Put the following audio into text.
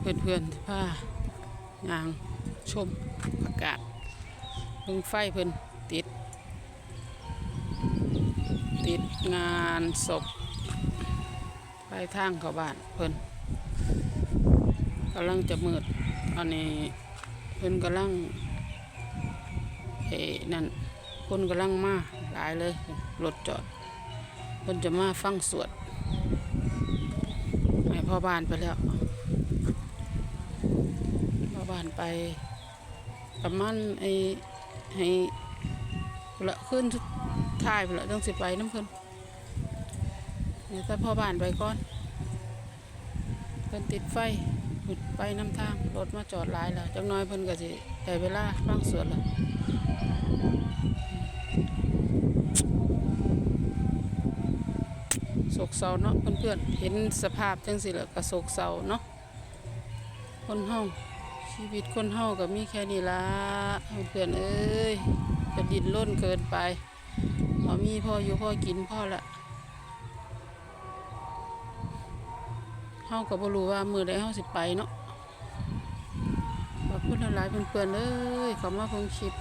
เพื่อนเพื่อนผ้ายางชมอากาศเพิ่งไฟเพิ่นติด ติดงานศพไปทางเขาบ้านเพิ่นกำลังจะมืดอันนี้เพิ่นกำลังเอ้นั่นคนกำลังมาหลายเลยรถจอดเพิ่นจะมาฟังสวด พ่อบ้านไปแล้ว พ่อบ้านไปประมาณไอ้ให้ละขึ้นท้ายพุ่นละต้องสิไปน้ำเพิ่นเดี๋ยวแต่พ่อบ้านไปก่อนเพิ่นติดไฟพุ่นไปน้ำทางรถมาจอดหลายแล้วจังน้อยเพิ่นก็สิได้เวลาฟังสวดละโศ กเศร้าเนาะเพื่อนๆเห็นสภาพจังสิแล้วก็โศกเศร้าเนาะคนเฮาชีวิตคนเฮาก็มีแค่นี้ละเพื่อนเอ้ยจะดินล้นเกินไปพอมีพ่ออยู่พ่อกินพ่อละเฮาก็บ่รู้ว่ามือใดเฮาสิไปเนาะขอบคุณหลายๆเพื่อนๆเอ้ยขามาเพิ่งคลิป